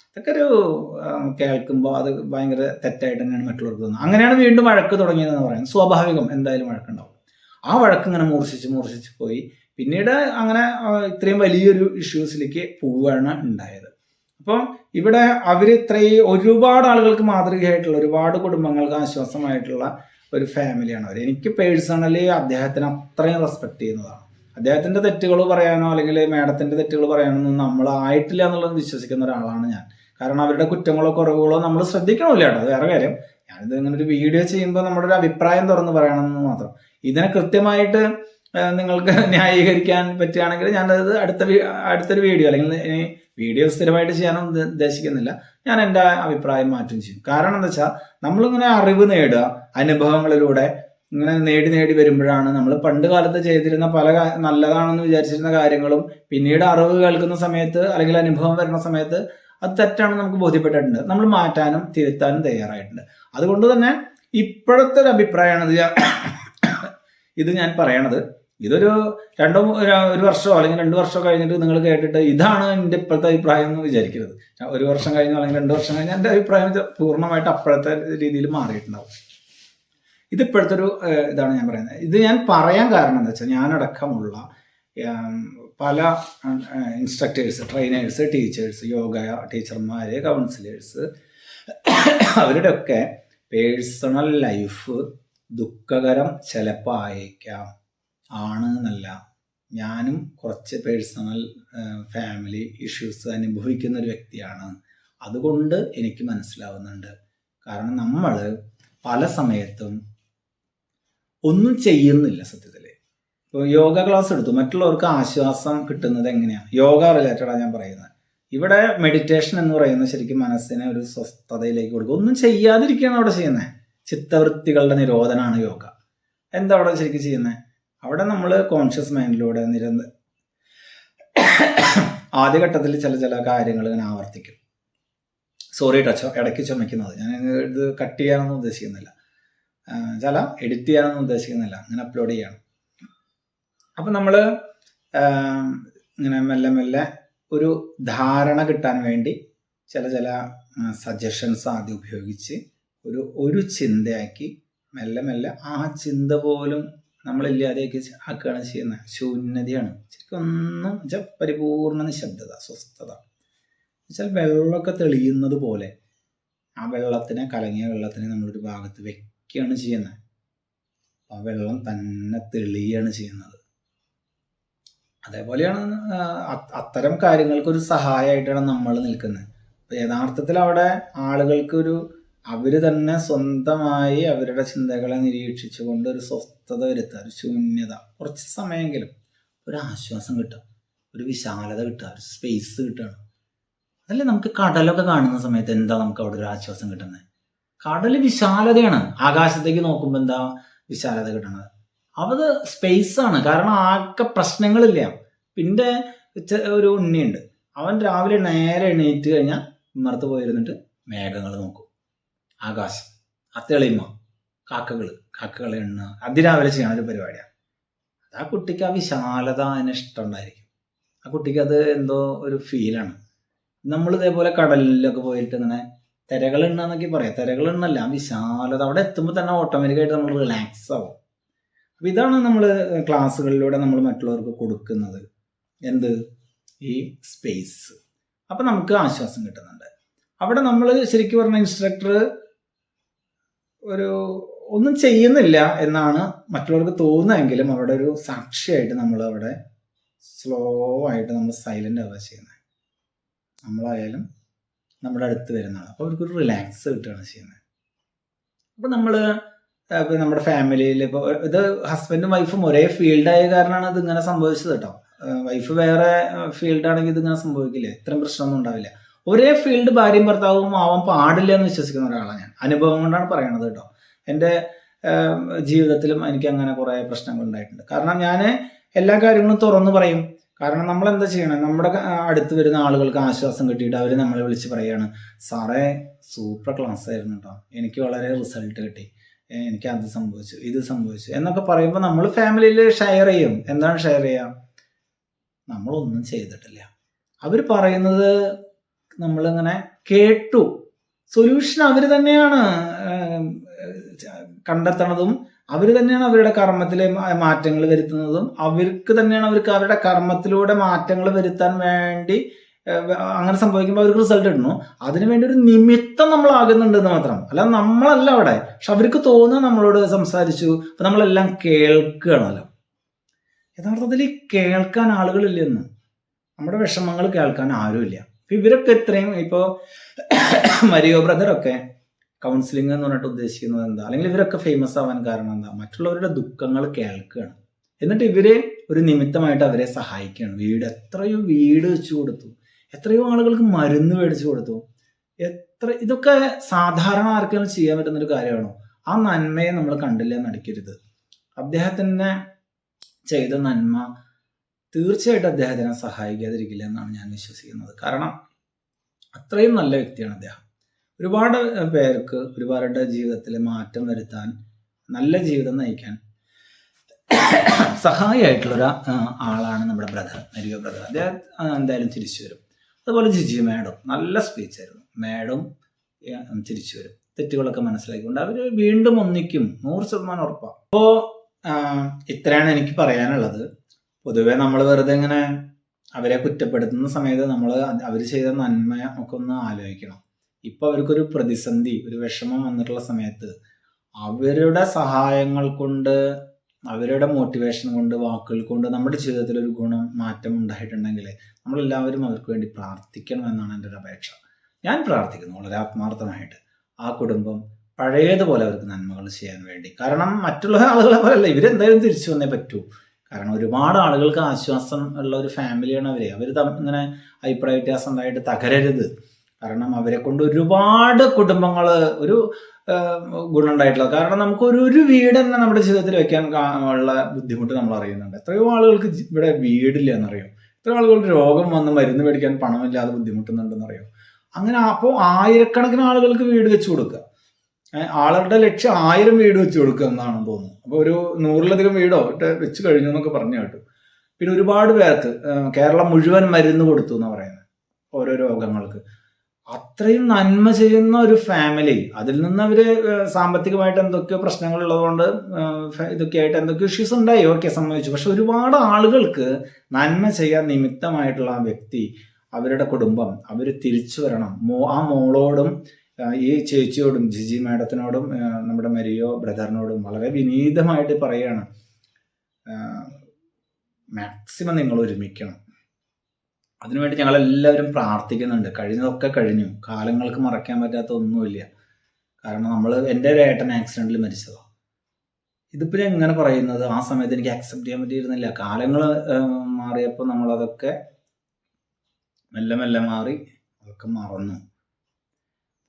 ഇതൊക്കെ ഒരു കേൾക്കുമ്പോൾ അത് ഭയങ്കര തെറ്റായിട്ട് തന്നെയാണ് മറ്റുള്ളവർക്ക് തോന്നുന്നത്. അങ്ങനെയാണ് വീണ്ടും വഴക്ക് തുടങ്ങിയതെന്ന് പറയുന്നത്. സ്വാഭാവികം എന്തായാലും വഴക്കുണ്ടാവും. ആ വഴക്ക് ഇങ്ങനെ മൂർച്ഛിച്ച് മൂർച്ഛിച്ച് പോയി. പിന്നീട് അങ്ങനെ ഇത്രയും വലിയൊരു ഇഷ്യൂസിലേക്ക് പോവുകയാണ് ഉണ്ടായത്. അപ്പം ഇവിടെ അവർ ഇത്രയും ഒരുപാട് ആളുകൾക്ക് മാതൃകയായിട്ടുള്ള ഒരുപാട് കുടുംബങ്ങൾക്ക് ആശ്വാസമായിട്ടുള്ള ഒരു ഫാമിലിയാണ് അവർ എനിക്ക് പേഴ്സണലി അദ്ദേഹത്തിന് അത്രയും റെസ്പെക്ട് ചെയ്യുന്നതാണ്. അദ്ദേഹത്തിന്റെ തെറ്റുകൾ പറയാനോ അല്ലെങ്കിൽ മേഡത്തിന്റെ തെറ്റുകൾ പറയാനോ നമ്മൾ ആയിട്ടില്ല എന്നുള്ളത് വിശ്വസിക്കുന്ന ഒരാളാണ് ഞാൻ. കാരണം അവരുടെ കുറ്റങ്ങളോ കുറവുകളോ നമ്മൾ ശ്രദ്ധിക്കണമില്ല കേട്ടോ. വേറെ കാര്യം. ഞാനിത് ഇങ്ങനെ ഒരു വീഡിയോ ചെയ്യുമ്പോൾ നമ്മുടെ ഒരു അഭിപ്രായം തുറന്ന് പറയണമെന്ന് മാത്രം. ഇതിനെ കൃത്യമായിട്ട് നിങ്ങൾക്ക് ന്യായീകരിക്കാൻ പറ്റുകയാണെങ്കിൽ ഞാനത് അടുത്ത അടുത്തൊരു വീഡിയോ അല്ലെങ്കിൽ വീഡിയോ സ്ഥിരമായിട്ട് ചെയ്യാനൊന്നും ഉദ്ദേശിക്കുന്നില്ല. ഞാൻ എന്റെ അഭിപ്രായം മാറ്റം ചെയ്യും. കാരണം എന്താ വെച്ചാൽ നമ്മളിങ്ങനെ അറിവ് നേടുക അനുഭവങ്ങളിലൂടെ ഇങ്ങനെ നേടി നേടി വരുമ്പോഴാണ് നമ്മൾ പണ്ട് കാലത്ത് ചെയ്തിരുന്ന പല നല്ലതാണെന്ന് വിചാരിച്ചിരുന്ന കാര്യങ്ങളും പിന്നീട് അറിവ് കേൾക്കുന്ന സമയത്ത് അല്ലെങ്കിൽ അനുഭവം വരുന്ന സമയത്ത് അത് തെറ്റാണെന്ന് നമുക്ക് ബോധ്യപ്പെട്ടിട്ടുണ്ട്. നമ്മൾ മാറ്റാനും തിരുത്താനും തയ്യാറായിട്ടുണ്ട്. അതുകൊണ്ട് തന്നെ ഇപ്പോഴത്തെ ഒരു അഭിപ്രായമാണ് ഇത് ഇത് ഞാൻ പറയണത്. ഇതൊരു രണ്ടോ ഒരു വർഷമോ അല്ലെങ്കിൽ രണ്ട് വർഷമോ കഴിഞ്ഞിട്ട് നിങ്ങൾ കേട്ടിട്ട് ഇതാണ് എന്റെ ഇപ്പോഴത്തെ അഭിപ്രായം എന്ന് വിചാരിക്കരുത്. ഒരു വർഷം കഴിഞ്ഞോ അല്ലെങ്കിൽ രണ്ട് വർഷം കഴിഞ്ഞാൽ എന്റെ അഭിപ്രായം പൂർണമായിട്ട് അപ്പോഴത്തെ രീതിയിൽ മാറിയിട്ടുണ്ടാവും. ഇത് ഇപ്പോഴത്തെ ഒരു ഇതാണ് ഞാൻ പറയുന്നത്. ഇത് ഞാൻ പറയാൻ കാരണം എന്താ വെച്ചാൽ ഞാനടക്കമുള്ള പല ഇൻസ്ട്രക്ടേഴ്സ് ട്രെയിനേഴ്സ് ടീച്ചേഴ്സ് യോഗ ടീച്ചർമാര് കൗൺസിലേഴ്സ് അവരുടെ ഒക്കെ പേഴ്സണൽ ലൈഫ് ദുഃഖകരം ചിലപ്പോൾ ആയേക്കാം. ആണ് എന്നല്ല ഞാനും കുറച്ച് പേഴ്സണൽ ഫാമിലി ഇഷ്യൂസ് അനുഭവിക്കുന്ന ഒരു വ്യക്തിയാണ്. അതുകൊണ്ട് എനിക്ക് മനസ്സിലാവുന്നുണ്ട്. കാരണം നമ്മൾ പല സമയത്തും ഒന്നും ചെയ്യുന്നില്ല സത്യത്തിൽ ഇപ്പോൾ യോഗ ക്ലാസ് എടുത്തു. മറ്റുള്ളവർക്ക് ആശ്വാസം കിട്ടുന്നത് എങ്ങനെയാണ് യോഗ റിലേറ്റഡാണ് ഞാൻ പറയുന്നത്. ഇവിടെ മെഡിറ്റേഷൻ എന്ന് പറയുന്നത് ശരിക്കും മനസ്സിനെ ഒരു സ്വസ്ഥതയിലേക്ക് കൊടുക്കും. ഒന്നും ചെയ്യാതിരിക്കുകയാണ് അവിടെ ചെയ്യുന്നത്. ചിത്തവൃത്തികളുടെ നിരോധനമാണ് യോഗ. എന്താ അവിടെ ശരിക്കും ചെയ്യുന്നത്? അവിടെ നമ്മൾ കോൺഷ്യസ് മൈൻഡിലൂടെ നിരന്ത ആദ്യഘട്ടത്തിൽ ചില ചില കാര്യങ്ങൾ ഇങ്ങനെ ആവർത്തിക്കും. സോറി ടച്ചോ ഇടയ്ക്ക് ചുമക്കുന്നത് ഞാൻ ഇത് കട്ട് ചെയ്യാനൊന്നും ഉദ്ദേശിക്കുന്നില്ല. ചില എഡിറ്റ് ചെയ്യാനൊന്നും ഉദ്ദേശിക്കുന്നില്ല. അങ്ങനെ അപ്ലോഡ് ചെയ്യണം. അപ്പം നമ്മൾ ഇങ്ങനെ മെല്ലെ മെല്ലെ ഒരു ധാരണ കിട്ടാൻ വേണ്ടി ചില ചില സജഷൻസ് ആദ്യം ഉപയോഗിച്ച് ഒരു ഒരു ചിന്തയാക്കി മെല്ലെ മെല്ലെ ആ ചിന്ത പോലും നമ്മളില്ലാതെയൊക്കെ ആക്കുകയാണ് ചെയ്യുന്നത്. ശൂന്യതയാണ്. ശരിക്കും ഒന്നും വെച്ചാൽ പരിപൂർണ നിശബ്ദത സ്വസ്ഥത. വെച്ചാൽ വെള്ളമൊക്കെ തെളിയുന്നത് പോലെ ആ വെള്ളത്തിനെ കലങ്ങിയ വെള്ളത്തിനെ നമ്മളൊരു ഭാഗത്ത് വെക്കുകയാണ് ചെയ്യുന്നത്. ആ വെള്ളം തന്നെ തെളിയാണ് ചെയ്യുന്നത്. അതേപോലെയാണ് അത്തരം കാര്യങ്ങൾക്ക് ഒരു സഹായമായിട്ടാണ് നമ്മൾ നിൽക്കുന്നത്. യഥാർത്ഥത്തിൽ അവിടെ ആളുകൾക്ക് ഒരു അവർ തന്നെ സ്വന്തമായി അവരുടെ ചിന്തകളെ നിരീക്ഷിച്ചുകൊണ്ട് ഒരു സ്വസ്ഥത വരുത്തുക ഒരു ശൂന്യത. കുറച്ച് സമയമെങ്കിലും ഒരു ആശ്വാസം കിട്ടുക ഒരു വിശാലത കിട്ടുക ഒരു സ്പേസ് കിട്ടുകയാണ് അതല്ലേ നമുക്ക് കടലൊക്കെ കാണുന്ന സമയത്ത് എന്താ നമുക്ക് അവിടെ ഒരു ആശ്വാസം കിട്ടുന്നത്? കടൽ വിശാലതയാണ്. ആകാശത്തേക്ക് നോക്കുമ്പോൾ എന്താ വിശാലത കിട്ടുന്നത് അത് സ്പേസ് ആണ്. കാരണം ആകെ പ്രശ്നങ്ങളില്ല. പിന്നെ ഒരു ഉണ്ണിയുണ്ട്. അവൻ രാവിലെ നേരെ എണീറ്റ് കഴിഞ്ഞാൽ ഇമ്മറത്ത് പോയിരുന്നിട്ട് മേഘങ്ങൾ നോക്കും. ആകാശം. ആ തെളിമ കാക്കകൾ കാക്കകളെ എണ്ണ അതിരാവിലെ ചെയ്യണ ഒരു പരിപാടിയാണ്. ആ കുട്ടിക്ക് ആ വിശാലത അതിന് ഇഷ്ടമുണ്ടായിരിക്കും. ആ കുട്ടിക്ക് അത് എന്തോ ഒരു ഫീലാണ്. നമ്മൾ ഇതേപോലെ കടലിലൊക്കെ പോയിട്ട് ഇങ്ങനെ തിരകൾ എണ്ണന്നൊക്കെ പറയാം. തിരകൾ എണ്ണല്ല ആ വിശാലത. അവിടെ എത്തുമ്പോൾ തന്നെ ഓട്ടോമാറ്റിക്കായിട്ട് നമ്മൾ റിലാക്സ് ആവും. അപ്പം ഇതാണ് നമ്മൾ ക്ലാസ്സുകളിലൂടെ നമ്മൾ മറ്റുള്ളവർക്ക് കൊടുക്കുന്നത്. എന്ത്? ഈ സ്പേസ് അപ്പം നമുക്ക് ആശ്വാസം കിട്ടുന്നുണ്ട്. അവിടെ നമ്മൾ ശരിക്കും പറഞ്ഞ ഇൻസ്ട്രക്ടർ ഒരു ഒന്നും ചെയ്യുന്നില്ല എന്നാണ് മറ്റുള്ളവർക്ക് തോന്നുന്നതെങ്കിലും അവിടെ ഒരു സാക്ഷിയായിട്ട് നമ്മൾ അവിടെ സ്ലോ ആയിട്ട് നമ്മൾ സൈലന്റ് ആവുക ചെയ്യുന്നത്. നമ്മളായാലും നമ്മുടെ അടുത്ത് വരുന്നതാണ് അപ്പോൾ അവർക്കൊരു റിലാക്സ് കിട്ടുകയാണ് ചെയ്യുന്നത്. അപ്പോൾ നമ്മൾ ഇപ്പം നമ്മുടെ ഫാമിലിയിൽ ഇപ്പോൾ ഇത് ഹസ്ബൻഡും വൈഫും ഒരേ ഫീൽഡായ കാരണമാണ് ഇത് ഇങ്ങനെ സംഭവിച്ചത് കേട്ടോ. വൈഫ് വേറെ ഫീൽഡാണെങ്കിൽ ഇത് ഇങ്ങനെ സംഭവിക്കില്ല? ഇത്രയും പ്രശ്നമൊന്നും ഉണ്ടാവില്ല. ഒരേ ഫീൽഡ് ഭാര്യയും ഭർത്താവും ആവാൻ പാടില്ല എന്ന് വിശ്വസിക്കുന്ന ഒരാളാണ് ഞാൻ. അനുഭവം കൊണ്ടാണ് പറയണത് കേട്ടോ. എന്റെ ജീവിതത്തിലും എനിക്ക് അങ്ങനെ കുറേ പ്രശ്നങ്ങൾ ഉണ്ടായിട്ടുണ്ട്. കാരണം ഞാൻ എല്ലാ കാര്യങ്ങളും തുറന്നു പറയും. കാരണം നമ്മൾ എന്താ ചെയ്യണം? നമ്മുടെ അടുത്ത് വരുന്ന ആളുകൾക്ക് ആശ്വാസം കിട്ടിയിട്ട് അവർ നമ്മളെ വിളിച്ച് പറയാണ് സാറേ സൂപ്പർ ക്ലാസ് ആയിരുന്നു കേട്ടോ എനിക്ക് വളരെ റിസൾട്ട് കിട്ടി. എനിക്ക് അത് സംഭവിച്ചു ഇത് സംഭവിച്ചു. എന്നൊക്കെ പറയുമ്പോൾ നമ്മൾ ഫാമിലിയിൽ ഷെയർ ചെയ്യും. എന്താണ് ഷെയർ ചെയ്യുക നമ്മളൊന്നും ചെയ്തിട്ടില്ല. അവർ പറയുന്നത് നമ്മളിങ്ങനെ കേട്ടു. സൊല്യൂഷൻ അവർ തന്നെയാണ് കണ്ടെത്തണതും അവർ തന്നെയാണ് അവരുടെ കർമ്മത്തിലെ മാറ്റങ്ങൾ വരുത്തുന്നതും അവർക്ക് തന്നെയാണ് അവർക്ക് അവരുടെ കർമ്മത്തിലൂടെ മാറ്റങ്ങൾ വരുത്താൻ വേണ്ടി അങ്ങനെ സംഭവിക്കുമ്പോൾ അവർക്ക് റിസൾട്ട് ഇടുന്നു. അതിനുവേണ്ടി ഒരു നിമിത്തം നമ്മൾ ആകുന്നുണ്ട് എന്ന് മാത്രം. അല്ല നമ്മളല്ല അവിടെ. പക്ഷെ അവർക്ക് തോന്നുക നമ്മളോട് സംസാരിച്ചു. അപ്പൊ നമ്മളെല്ലാം കേൾക്കുകയാണല്ലോ. യഥാർത്ഥത്തിൽ കേൾക്കാൻ ആളുകളില്ലെന്ന്. നമ്മുടെ വിഷമങ്ങൾ കേൾക്കാൻ ആരുമില്ല. ഇവരൊക്കെ ഇത്രയും ഇപ്പോ മരിയോ ബ്രദറൊക്കെ കൗൺസിലിംഗ് എന്ന് പറഞ്ഞിട്ട് ഉദ്ദേശിക്കുന്നത് എന്താ? അല്ലെങ്കിൽ ഇവരൊക്കെ ഫേമസ് ആവാൻ കാരണം എന്താ? മറ്റുള്ളവരുടെ ദുഃഖങ്ങൾ കേൾക്കുകയാണ് എന്നിട്ട് ഇവരെ ഒരു നിമിത്തമായിട്ട് അവരെ സഹായിക്കുകയാണ്. വീട് എത്രയോ വീട് വെച്ചു കൊടുത്തു. എത്രയോ ആളുകൾക്ക് മരുന്ന് മേടിച്ചു കൊടുത്തു. എത്ര ഇതൊക്കെ സാധാരണ ആർക്കെങ്കിലും ചെയ്യാൻ പറ്റുന്ന ഒരു കാര്യമാണോ? ആ നന്മയെ നമ്മൾ കണ്ടില്ല നടക്കരുത്. അദ്ദേഹത്തിന് ചെയ്ത നന്മ തീർച്ചയായിട്ടും അദ്ദേഹത്തിനെ സഹായിക്കാതിരിക്കില്ല എന്നാണ് ഞാൻ വിശ്വസിക്കുന്നത്. കാരണം അത്രയും നല്ല വ്യക്തിയാണ് അദ്ദേഹം. ഒരുപാട് പേർക്ക് ഒരുപാട് ജീവിതത്തിൽ മാറ്റം വരുത്താൻ നല്ല ജീവിതം നയിക്കാൻ സഹായിയായിട്ടുള്ളൊരു ആളാണ് നമ്മുടെ ബ്രദർ മരിയോ ബ്രദർ. അദ്ദേഹം എന്തായാലും തിരിച്ചു വരും. അതുപോലെ ജിജി മാഡം നല്ല സ്പീച്ചായിരുന്നു മാഡം തിരിച്ചു വരും. തെറ്റുകളൊക്കെ മനസ്സിലാക്കിക്കൊണ്ട് അവർ വീണ്ടും ഒന്നിക്കും. നൂറ് ശതമാനം ഉറപ്പാണ് അപ്പോൾ ഇത്രയാണ് എനിക്ക് പറയാനുള്ളത്. പൊതുവെ നമ്മൾ വെറുതെ ഇങ്ങനെ അവരെ കുറ്റപ്പെടുത്തുന്ന സമയത്ത് നമ്മൾ അവർ ചെയ്ത നന്മ ഒക്കെ ഒന്ന് ആലോചിക്കണം. ഇപ്പൊ അവർക്കൊരു പ്രതിസന്ധി ഒരു വിഷമം വന്നിട്ടുള്ള സമയത്ത് അവരുടെ സഹായങ്ങൾ കൊണ്ട് അവരുടെ മോട്ടിവേഷൻ കൊണ്ട് വാക്കുകൾ കൊണ്ട് നമ്മുടെ ജീവിതത്തിൽ ഒരു ഗുണം മാറ്റം ഉണ്ടായിട്ടുണ്ടെങ്കിൽ നമ്മളെല്ലാവരും അവർക്ക് വേണ്ടി പ്രാർത്ഥിക്കണം എന്നാണ് എന്റെ ഒരു അപേക്ഷ. ഞാൻ പ്രാർത്ഥിക്കുന്നു വളരെ ആത്മാർത്ഥമായിട്ട്. ആ കുടുംബം പഴയതുപോലെ അവർക്ക് നന്മകൾ ചെയ്യാൻ വേണ്ടി. കാരണം മറ്റുള്ള ആളുകളെ പോലെയല്ല ഇവരെന്തായാലും തിരിച്ചു വന്നേ പറ്റൂ. കാരണം ഒരുപാട് ആളുകൾക്ക് ആശ്വാസം ഉള്ള ഒരു ഫാമിലിയാണ് അവർ. അവർ ഇങ്ങനെ അഭിപ്രായ വ്യത്യാസം ഉണ്ടായിട്ട് തകരരുത്. കാരണം അവരെ കൊണ്ട് ഒരുപാട് കുടുംബങ്ങൾ ഒരു ഗുണമുണ്ടായിട്ടുള്ളത് കാരണം നമുക്ക് ഒരു ഒരു വീട് തന്നെ നമ്മുടെ ജീവിതത്തിൽ വെക്കാൻ ഉള്ള ബുദ്ധിമുട്ട് നമ്മൾ അറിയുന്നുണ്ട്. എത്രയോ ആളുകൾക്ക് ഇവിടെ വീടില്ല എന്നറിയാം. എത്രയോ ആളുകൾക്ക് രോഗം വന്ന് മരുന്ന് മേടിക്കാൻ പണമില്ലാതെ ബുദ്ധിമുട്ടുന്നുണ്ടെന്ന് അറിയാം അങ്ങനെ അപ്പോൾ ആയിരക്കണക്കിന് ആളുകൾക്ക് വീട് വെച്ചു കൊടുക്കുക. ആളുടെ ലക്ഷ്യം ആയിരം വീട് വെച്ച് കൊടുക്കുക എന്നാണ് തോന്നുന്നത്. അപ്പോൾ ഒരു നൂറിലധികം വീടോ വെച്ച് കഴിഞ്ഞു എന്നൊക്കെ പറഞ്ഞു കേട്ടു. പിന്നെ ഒരുപാട് പേർക്ക് കേരളം മുഴുവൻ മരുന്ന് കൊടുത്തു എന്ന് പറയുന്നത് ഓരോ രോഗങ്ങൾക്ക്. അത്രയും നന്മ ചെയ്യുന്ന ഒരു ഫാമിലി അതിൽ നിന്ന് അവർ സാമ്പത്തികമായിട്ട് എന്തൊക്കെയോ പ്രശ്നങ്ങൾ ഉള്ളതുകൊണ്ട് ഇതൊക്കെ ആയിട്ട് എന്തൊക്കെയോ ഇഷ്യൂസ് ഉണ്ടായി. ഓക്കെ സമ്മതിച്ചു പക്ഷെ ഒരുപാട് ആളുകൾക്ക് നന്മ ചെയ്യാൻ നിമിത്തമായിട്ടുള്ള ആ വ്യക്തി അവരുടെ കുടുംബം അവർ തിരിച്ചു വരണം. ആ മോളോടും ഈ ചേച്ചിയോടും ജിജി മാഡത്തിനോടും നമ്മുടെ മരിയോ ബ്രദറിനോടും വളരെ വിനീതമായിട്ട് പറയുകയാണ് മാക്സിമം നിങ്ങൾ ഒരുമിക്കണം. അതിനുവേണ്ടി ഞങ്ങൾ എല്ലാവരും പ്രാർത്ഥിക്കുന്നുണ്ട്. കഴിഞ്ഞതൊക്കെ കഴിഞ്ഞു. കാലങ്ങൾക്ക് മറക്കാൻ പറ്റാത്ത ഒന്നുമില്ല. കാരണം നമ്മൾ എന്റെ ഒരു ഏട്ടൻ ആക്സിഡന്റിൽ മരിച്ചതാണ് ഇതിപ്പോൾ എങ്ങനെ പറയുന്നത് ആ സമയത്ത് എനിക്ക് അക്സെപ്റ്റ് ചെയ്യാൻ പറ്റിയിരുന്നില്ല. കാലങ്ങൾ മാറിയപ്പോൾ നമ്മളതൊക്കെ മെല്ലെ മെല്ലെ മാറി അതൊക്കെ മറന്നു.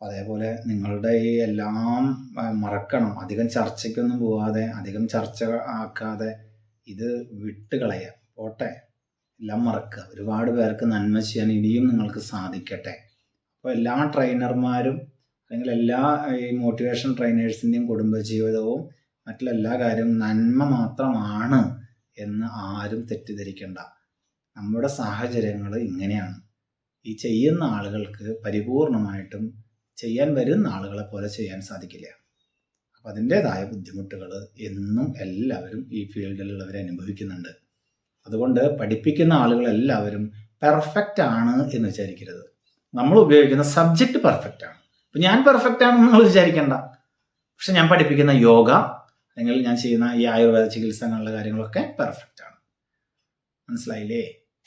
അതേപോലെ നിങ്ങളുടെ ഈ എല്ലാം മറക്കണം. അധികം ചർച്ചയ്ക്കൊന്നും പോവാതെ അധികം ചർച്ച ആക്കാതെ ഇത് വിട്ട് കളയാം പോട്ടെ. എല്ലാം മറക്കുക. ഒരുപാട് പേർക്ക് നന്മ ചെയ്യാൻ ഇനിയും നിങ്ങൾക്ക് സാധിക്കട്ടെ. അപ്പോൾ എല്ലാ ട്രെയിനർമാരും അല്ലെങ്കിൽ എല്ലാ ഈ മോട്ടിവേഷൻ ട്രെയിനേഴ്സിന്റെയും കുടുംബജീവിതവും മറ്റുള്ള എല്ലാ കാര്യവും നന്മ മാത്രമാണ് എന്ന് ആരും തെറ്റിദ്ധരിക്കേണ്ട. നമ്മുടെ സാഹചര്യങ്ങൾ ഇങ്ങനെയാണ്. ഈ ചെയ്യുന്ന ആളുകൾക്ക് പരിപൂർണമായിട്ടും ചെയ്യാൻ വരുന്ന ആളുകളെ പോലെ ചെയ്യാൻ സാധിക്കില്ല. അപ്പം അതിന്റെതായ ബുദ്ധിമുട്ടുകൾ എന്നും എല്ലാവരും ഈ ഫീൽഡിലുള്ളവർ അനുഭവിക്കുന്നുണ്ട്. അതുകൊണ്ട് പഠിപ്പിക്കുന്ന ആളുകളെല്ലാവരും പെർഫെക്റ്റ് ആണ് എന്ന് വിചാരിക്കരുത്. നമ്മൾ ഉപയോഗിക്കുന്ന സബ്ജക്റ്റ് പെർഫെക്റ്റ് ആണ്. ഇപ്പം ഞാൻ പെർഫെക്റ്റ് ആണെന്ന് നിങ്ങൾ വിചാരിക്കേണ്ട. പക്ഷെ ഞാൻ പഠിപ്പിക്കുന്ന യോഗ അല്ലെങ്കിൽ ഞാൻ ചെയ്യുന്ന ഈ ആയുർവേദ ചികിത്സ എന്നുള്ള കാര്യങ്ങളൊക്കെ പെർഫെക്റ്റ് ആണ്. മനസ്സിലായില്ലേ?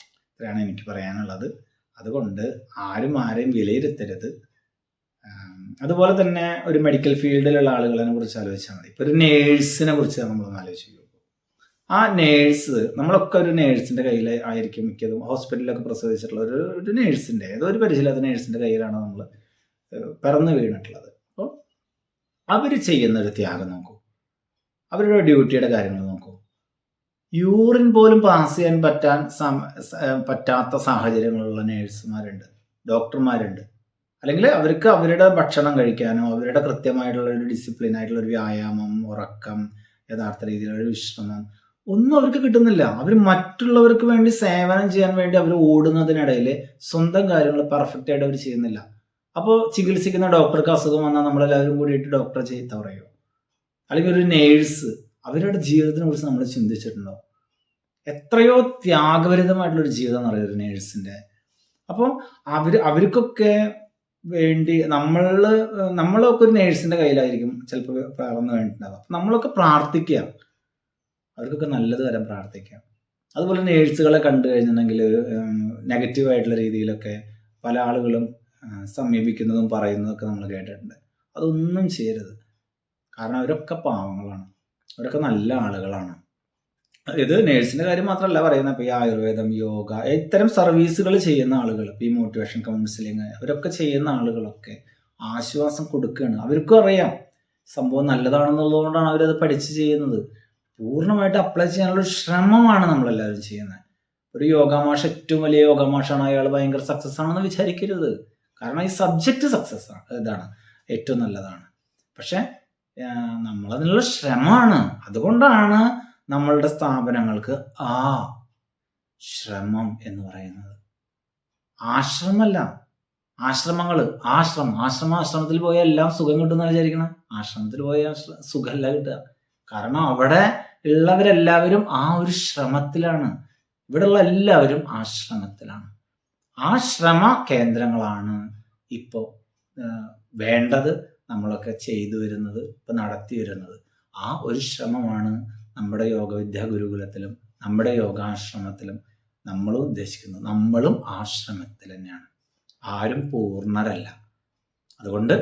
ഇത്രയാണ് എനിക്ക് പറയാനുള്ളത്. അതുകൊണ്ട് ആരും ആരെയും വിലയിരുത്തരുത്. അതുപോലെ തന്നെ ഒരു മെഡിക്കൽ ഫീൽഡിലുള്ള ആളുകളെ കുറിച്ച് ആലോചിച്ചാൽ മതി. ഇപ്പൊ ഒരു നേഴ്സിനെ കുറിച്ച് നമ്മളൊന്ന് ആലോചിച്ചു ആ നേഴ്സ് നമ്മളൊക്കെ ഒരു നേഴ്സിന്റെ കയ്യിൽ ആയിരിക്കും മിക്കതും. ഹോസ്പിറ്റലിലൊക്കെ പ്രസവിച്ചിട്ടുള്ള ഒരു ഒരു നേഴ്സിന്റെ ഏതോ ഒരു പരിചയമില്ലാത്ത നേഴ്സിന്റെ കയ്യിലാണ് നമ്മൾ പിറന്നു വീണിട്ടുള്ളത്. അപ്പോൾ അവർ ചെയ്യുന്ന ഒരു ത്യാഗം നോക്കൂ. അവരുടെ ഡ്യൂട്ടിയുടെ കാര്യങ്ങൾ നോക്കൂ. യൂറിൻ പോലും പാസ് ചെയ്യാൻ പറ്റാൻ പറ്റാത്ത സാഹചര്യങ്ങളുള്ള നേഴ്സുമാരുണ്ട് ഡോക്ടർമാരുണ്ട് അല്ലെങ്കിൽ അവർക്ക് അവരുടെ ഭക്ഷണം കഴിക്കാനോ അവരുടെ കൃത്യമായിട്ടുള്ള ഒരു ഡിസിപ്ലിൻ ആയിട്ടുള്ള ഒരു വ്യായാമം ഉറക്കം യഥാർത്ഥ രീതിയിലുള്ള ഒരു വിശ്രമം ഒന്നും അവർക്ക് കിട്ടുന്നില്ല. അവർ മറ്റുള്ളവർക്ക് വേണ്ടി സേവനം ചെയ്യാൻ വേണ്ടി അവർ ഓടുന്നതിനിടയിൽ സ്വന്തം കാര്യങ്ങൾ പെർഫെക്റ്റ് ആയിട്ട് അവർ ചെയ്യുന്നില്ല. അപ്പോൾ ചികിത്സിക്കുന്ന ഡോക്ടർക്ക് അസുഖം വന്നാൽ നമ്മളെല്ലാവരും കൂടിയിട്ട് ഡോക്ടറെ ചെയ്ത പറയോ. അല്ലെങ്കിൽ ഒരു നേഴ്സ് അവരുടെ ജീവിതത്തിനെ കുറിച്ച് നമ്മൾ ചിന്തിച്ചിട്ടുണ്ടോ? എത്രയോ ത്യാഗഭരിതമായിട്ടുള്ള ഒരു ജീവിതം എന്ന് പറയുന്നത് നേഴ്സിന്റെ അപ്പം അവർ അവർക്കൊക്കെ വേണ്ടി നമ്മൾ നമ്മളൊക്കെ ഒരു നേഴ്സിന്റെ കയ്യിലായിരിക്കും ചിലപ്പോൾ പിറന്നു വേണ്ടിയിട്ടുണ്ടാവുക നമ്മളൊക്കെ പ്രാർത്ഥിക്കുക അവർക്കൊക്കെ നല്ലത് വരാൻ പ്രാർത്ഥിക്കുക അതുപോലെ നേഴ്സുകളെ കണ്ടു കഴിഞ്ഞിട്ടുണ്ടെങ്കിൽ നെഗറ്റീവ് ആയിട്ടുള്ള രീതിയിലൊക്കെ പല ആളുകളും സമീപിക്കുന്നതും പറയുന്നതും ഒക്കെ നമ്മൾ കേട്ടിട്ടുണ്ട്. അതൊന്നും ചെയ്യരുത്. കാരണം അവരൊക്കെ പാവങ്ങളാണ്. അവരൊക്കെ നല്ല ആളുകളാണ്. ഇത് നേഴ്സിന്റെ കാര്യം മാത്രമല്ല പറയുന്നത്. ഇപ്പൊ ഈ ആയുർവേദം യോഗ ഇത്തരം സർവീസുകൾ ചെയ്യുന്ന ആളുകൾ ഇപ്പൊ ഈ മോട്ടിവേഷൻ കൗൺസിലിങ് അവരൊക്കെ ചെയ്യുന്ന ആളുകളൊക്കെ ആശ്വാസം കൊടുക്കുകയാണ് അവർക്കും അറിയാം. സംഭവം നല്ലതാണെന്നുള്ളതുകൊണ്ടാണ് അവരത് പഠിച്ച് ചെയ്യുന്നത്. പൂർണമായിട്ട് അപ്ലൈ ചെയ്യാനുള്ള ശ്രമമാണ് നമ്മളെല്ലാവരും ചെയ്യുന്നത്. ഒരു യോഗാമാഷ ഏറ്റവും വലിയ യോഗാമാഷാണ്. അയാൾ ഭയങ്കര സക്സസ് ആണെന്ന് വിചാരിക്കരുത്. കാരണം ഈ സബ്ജക്റ്റ് സക്സസ് ആണ് ഇതാണ്. ഏറ്റവും നല്ലതാണ്. പക്ഷെ നമ്മളതിനുള്ള ശ്രമമാണ്. അതുകൊണ്ടാണ് നമ്മളുടെ സ്ഥാപനങ്ങൾക്ക് ആ ശ്രമം എന്ന് പറയുന്നത്. ആശ്രമല്ല. ആശ്രമങ്ങൾ ആശ്രമം. ആശ്രമം ആശ്രമത്തിൽ പോയാൽ എല്ലാം സുഖം കിട്ടുന്ന വിചാരിക്കണം. ആശ്രമത്തിൽ പോയാൽ സുഖമല്ല കിട്ടുക. കാരണം അവിടെ ഉള്ളവരെല്ലാവരും ആ ഒരു ശ്രമത്തിലാണ്. ഇവിടെയുള്ള എല്ലാവരും ആശ്രമത്തിലാണ്. ആ ശ്രമ കേന്ദ്രങ്ങളാണ് ഇപ്പോൾ വേണ്ടത് നമ്മളൊക്കെ ചെയ്തു വരുന്നത് ഇപ്പൊ നടത്തി വരുന്നത്. ആ ഒരു ശ്രമമാണ് നമ്മുടെ യോഗവിദ്യാ ഗുരുകുലത്തിലും നമ്മുടെ യോഗാശ്രമത്തിലും നമ്മളും ഉദ്ദേശിക്കുന്നു. നമ്മളും ആശ്രമത്തിൽ തന്നെയാണ്. ആരും പൂർണരല്ല. അതുകൊണ്ട്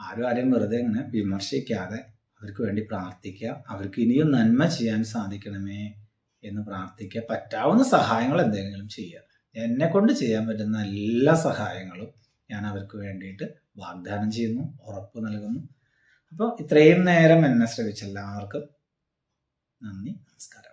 ആരും ആരെയും വെറുതെ ഇങ്ങനെ വിമർശിക്കാതെ അവർക്ക് വേണ്ടി പ്രാർത്ഥിക്കുക അവർക്ക് ഇനിയും നന്മ ചെയ്യാൻ സാധിക്കണമേ എന്ന് പ്രാർത്ഥിക്കുക പറ്റാവുന്ന സഹായങ്ങൾ എന്തെങ്കിലും ചെയ്യുക. എന്നെ കൊണ്ട് ചെയ്യാൻ പറ്റുന്ന എല്ലാ സഹായങ്ങളും ഞാൻ അവർക്ക് വേണ്ടിയിട്ട് വാഗ്ദാനം ചെയ്യുന്നു ഉറപ്പ് നൽകുന്നു. അപ്പോൾ ഇത്രയും നേരം എന്നെ ശ്രമിച്ച എല്ലാവർക്കും നന്ദി നമസ്കാരം.